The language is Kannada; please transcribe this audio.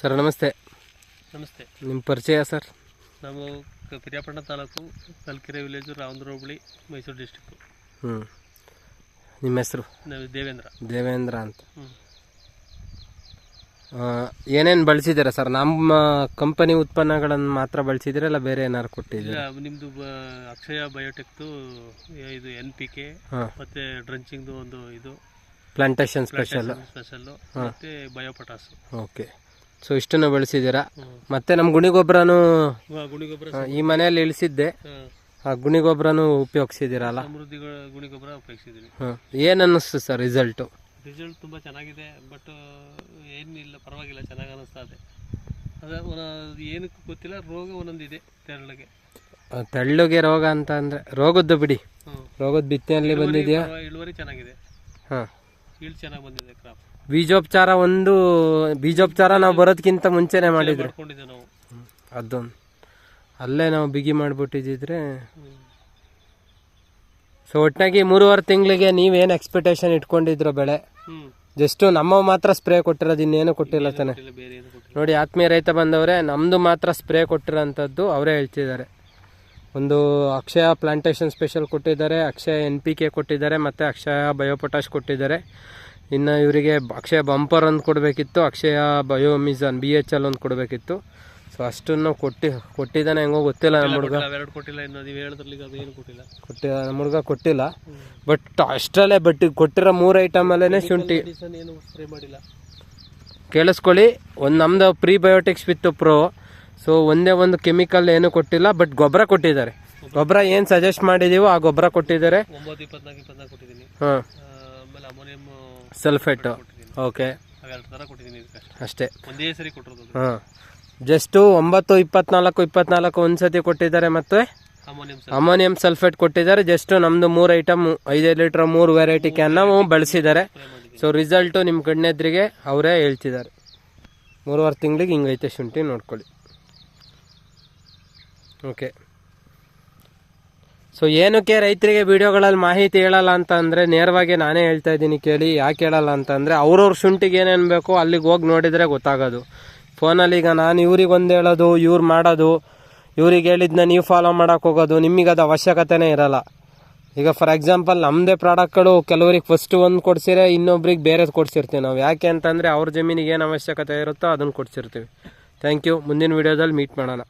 ಸರ್ ನಮಸ್ತೆ. ನಮಸ್ತೆ. ನಿಮ್ಮ ಪರಿಚಯ ಸರ್? ನಾವು ಕ- ಪಿರಿಯಾಪಟ್ಟಣ ತಾಲೂಕು ಕಲ್ಕೆರೆ ವಿಲೇಜು ರಾವಂದ್ರ ಹೋಬಳಿ ಮೈಸೂರು ಡಿಸ್ಟಿಕ್ಕು ಹ್ಞೂ ನಿಮ್ಮ ಹೆಸರು? ನಾವು ದೇವೇಂದ್ರ. ದೇವೇಂದ್ರ ಅಂತ. ಹ್ಞೂ ಏನೇನು ಬಳಸಿದ್ದೀರಾ ಸರ್? ನಮ್ಮ ಕಂಪನಿ ಉತ್ಪನ್ನಗಳನ್ನು ಮಾತ್ರ ಬಳಸಿದ್ದೀರಾ ಇಲ್ಲ ಬೇರೆ ಏನಾದ್ರು ಕೊಟ್ಟಿದ್ದೀರಾ? ನಿಮ್ಮದು ಅಕ್ಷಯ ಬಯೋಟೆಕ್ದು ಇದು ಎನ್ ಪಿ ಕೆ ಹಾಂ. ಮತ್ತು ಡ್ರಂಚಿಂಗ್ದು ಒಂದು ಇದು. ಪ್ಲಾಂಟೇಶನ್ ಸ್ಪೆಷಲ್ ಸ್ಪೆಷಲ್ಲು ಮತ್ತು ಬಯೋಪಟಾಸು ಓಕೆ ಸೊ ಇಷ್ಟನ್ನು ಬೆಳೆಸಿದ್ದೀರಾ? ಮತ್ತೆ ನಮ್ಮ ಗುಣಿ ಗೊಬ್ಬರನು ಈ ಮನೆಯಲ್ಲಿ ಇಳಿಸಿದ್ದೆ. ಆ ಗುಣಿಗೊಬ್ಬರನು ಉಪಯೋಗಿಸಿದ್ದೀರಲ್ಲ ಸಮೃದ್ಧಿಗಳ ಗುಣಿಗೊಬ್ಬರ ಉಪಯೋಗಿಸಿದ್ದೀವಿ ಹಾಂ ಏನು ಅನ್ನಿಸ್ತು ಸರ್ ರಿಸಲ್ಟು ರಿಸಲ್ಟ್ ತುಂಬ ಚೆನ್ನಾಗಿದೆ ಬಟ್ ಏನಿಲ್ಲ ಪರವಾಗಿಲ್ಲ ಚೆನ್ನಾಗಿ ಅನ್ನಿಸ್ತಾ ಇದೆ. ಅದೇ ಒಂದೊಂದು ಏನಕ್ಕೂ ಗೊತ್ತಿಲ್ಲ ರೋಗ ಒಂದೊಂದಿದೆ ತೆರಳಿಗೆ. ತೆಳ್ಳಗೆ ರೋಗ ಅಂತ ಅಂದರೆ ರೋಗದ್ದು ಬಿಡಿ. ಹ್ಞೂ ರೋಗದ ಬಿತ್ತನೆಯಲ್ಲಿ ಬಂದಿದೆಯಾ? ಇಳುವರಿ ಚೆನ್ನಾಗಿದೆ. ಹಾಂ. ಇಳು ಚೆನ್ನಾಗಿ ಬಂದಿದೆ ಕ್ರಾಪ್ ಬೀಜೋಪಚಾರ ಒಂದು ಬೀಜೋಪಚಾರ ನಾವು ಬರೋದಕ್ಕಿಂತ ಮುಂಚೆನೆ ಮಾಡಿದ್ರು. ಮಾಡ್ಕೊಂಡಿದ್ದೆ ನಾವು. ಅದೊಂದು. ಅಲ್ಲೇ ನಾವು ಬಿಗಿ ಮಾಡಿಬಿಟ್ಟಿದ್ದಿದ್ರೆ ಸೊ ಒಟ್ಟಾಗಿ ಮೂರುವರೆ ತಿಂಗಳಿಗೆ ನೀವೇನು ಎಕ್ಸ್ಪೆಕ್ಟೇಷನ್ ಇಟ್ಕೊಂಡಿದ್ರು ಬೆಳೆ ಹ್ಮ್. ಜಸ್ಟು ನಮ್ಮ ಮಾತ್ರ ಸ್ಪ್ರೇ ಕೊಟ್ಟಿರೋದು ಇನ್ನೇನು ಕೊಟ್ಟಿಲ್ಲ ತಾನೆ. ಇಲ್ಲ ಬೇರೆ ಏನು ಕೊಟ್ಟಿಲ್ಲ. ನೋಡಿ ಆತ್ಮೀಯ ರೈತ ಬಂದವರೇ ನಮ್ಮದು ಮಾತ್ರ ಸ್ಪ್ರೇ ಕೊಟ್ಟಿರೋಂಥದ್ದು ಅವರೇ ಹೇಳ್ತಿದ್ದಾರೆ. ಒಂದು ಅಕ್ಷಯ ಪ್ಲಾಂಟೇಶನ್ ಸ್ಪೆಷಲ್ ಕೊಟ್ಟಿದ್ದಾರೆ ಅಕ್ಷಯ ಎನ್ ಪಿ ಕೆ ಕೊಟ್ಟಿದ್ದಾರೆ ಮತ್ತು ಅಕ್ಷಯ ಬಯೋಪೊಟಾಶ್ ಕೊಟ್ಟಿದ್ದಾರೆ. ಇನ್ನು ಇವರಿಗೆ ಅಕ್ಷಯ ಬಂಪರ್ ಒಂದು ಕೊಡಬೇಕಿತ್ತು ಅಕ್ಷಯ ಬಯೋಮಿಜಾನ್ ಬಿ ಎಚ್ ಎಲ್ ಒಂದು ಕೊಡಬೇಕಿತ್ತು. ಸೊ ಅಷ್ಟನ್ನು ಕೊಟ್ಟು ಕೊಟ್ಟಿದ್ದಾನೆ ಹೆಂಗೋ ಗೊತ್ತಿಲ್ಲ ನಮ್ಮ ಹುಡುಗ. ಎರಡು ಕೊಟ್ಟಿಲ್ಲ ಇನ್ನು ನೀವು ಹೇಳಿದ್ರಲ್ಲಿ ಅದು ಏನು ಕೊಟ್ಟಿಲ್ಲ. ಕೊಟ್ಟಿ ನಮ್ಮ ಹುಡುಗ ಕೊಟ್ಟಿಲ್ಲ. ಬಟ್ ಅಷ್ಟರಲ್ಲೇ ಬಟ್ ಕೊಟ್ಟಿರೋ ಮೂರು ಐಟಮಲ್ಲೇ ಶುಂಠಿ. ಮೆಡಿಸನ್ ಏನು ಸ್ಪ್ರೇ ಮಾಡಿಲ್ಲ. ಕೇಳಿಸ್ಕೊಳ್ಳಿ ಒಂದು ನಮ್ಮದು ಪ್ರೀಬಯೋಟಿಕ್ಸ್ ವಿತ್ ಪ್ರೋ ಸೊ ಒಂದೇ ಒಂದು ಕೆಮಿಕಲ್ ಏನು ಕೊಟ್ಟಿಲ್ಲ ಬಟ್ ಗೊಬ್ಬರ ಕೊಟ್ಟಿದ್ದಾರೆ. ಗೊಬ್ಬರ ಏನು ಸಜೆಸ್ಟ್ ಮಾಡಿದೀವೋ ಆ ಗೊಬ್ಬರ ಕೊಟ್ಟಿದ್ದಾರೆ. ಹಾಂ. ಆಮೇಲೆ ಅಮೋನಿಯಂ ಸಲ್ಫೇಟು ಓಕೆ ಅವೆರಡು ಥರ ಕೊಟ್ಟಿದ್ದೀನಿ ಇದಕ್ಕೆ. ಅಷ್ಟೇ. ಒಂದೇ ಸರಿ ಕೊಟ್ಟಿರೋದು. ಹಾಂ. ಜಸ್ಟು ಒಂಬತ್ತು ಇಪ್ಪತ್ನಾಲ್ಕು ಇಪ್ಪತ್ನಾಲ್ಕು ಒಂದು ಸತಿ ಕೊಟ್ಟಿದ್ದಾರೆ ಮತ್ತು? ಅಮೋನಿಯಂ ಅಮೋನಿಯಂ ಸಲ್ಫೇಟ್ ಕೊಟ್ಟಿದ್ದಾರೆ. ಜಸ್ಟ್ ನಮ್ಮದು ಮೂರು ಐಟಮ್ ಐದೈದು ಲೀಟ್ರ್ ಮೂರು ವೆರೈಟಿ ಕ್ಯಾನ್ನ ಬಳಸಿದ್ದಾರೆ. ಸೊ ರಿಸಲ್ಟು ನಿಮ್ಮ ಕಣ್ಣೆದ್ರಿಗೆ ಅವರೇ ಹೇಳ್ತಿದ್ದಾರೆ. ಮೂರುವರೆ ತಿಂಗಳಿಗೆ ಹಿಂಗೈತೆ ಶುಂಠಿ ನೋಡ್ಕೊಳ್ಳಿ. ಓಕೆ ಸೊ ಏನಕ್ಕೆ ರೈತರಿಗೆ ವಿಡಿಯೋಗಳಲ್ಲಿ ಮಾಹಿತಿ ಹೇಳಲ್ಲ ಅಂತ ಅಂದರೆ ನೇರವಾಗಿ ನಾನೇ ಹೇಳ್ತಾ ಇದ್ದೀನಿ ಕೇಳಿ, ಯಾಕೆ ಹೇಳಲ್ಲ ಅಂತಂದರೆ ಅವ್ರವ್ರ ಶುಂಠಿಗೆ ಏನೇನು ಬೇಕೋ ಅಲ್ಲಿಗೆ ಹೋಗಿ ನೋಡಿದರೆ ಗೊತ್ತಾಗೋದು. ಫೋನಲ್ಲಿ ಈಗ ನಾನು ಇವ್ರಿಗೆ ಒಂದು ಹೇಳೋದು, ಇವ್ರು ಮಾಡೋದು, ಇವ್ರಿಗೆ ಹೇಳಿದ್ನ ನೀವು ಫಾಲೋ ಮಾಡೋಕೆ ಹೋಗೋದು ನಿಮಗೆ ಅದು ಅವಶ್ಯಕತೆನೇ ಇರಲ್ಲ. ಈಗ ಫಾರ್ ಎಕ್ಸಾಂಪಲ್ ನಮ್ಮದೇ ಪ್ರಾಡಕ್ಟ್ಗಳು ಕೆಲವರಿಗೆ ಫಸ್ಟ್ ಒಂದು ಕೊಡ್ಸಿರೆ, ಇನ್ನೊಬ್ರಿಗೆ ಬೇರೆದು ಕೊಡ್ಸಿರ್ತೀವಿ ನಾವು. ಯಾಕೆ ಅಂತಂದರೆ ಅವ್ರ ಜಮೀನಿಗೆ ಏನು ಅವಶ್ಯಕತೆ ಇರುತ್ತೋ ಅದನ್ನು ಕೊಡ್ಸಿರ್ತೀವಿ. ಥ್ಯಾಂಕ್ ಯು ಮುಂದಿನ ವೀಡಿಯೋದಲ್ಲಿ ಮೀಟ್ ಮಾಡೋಣ.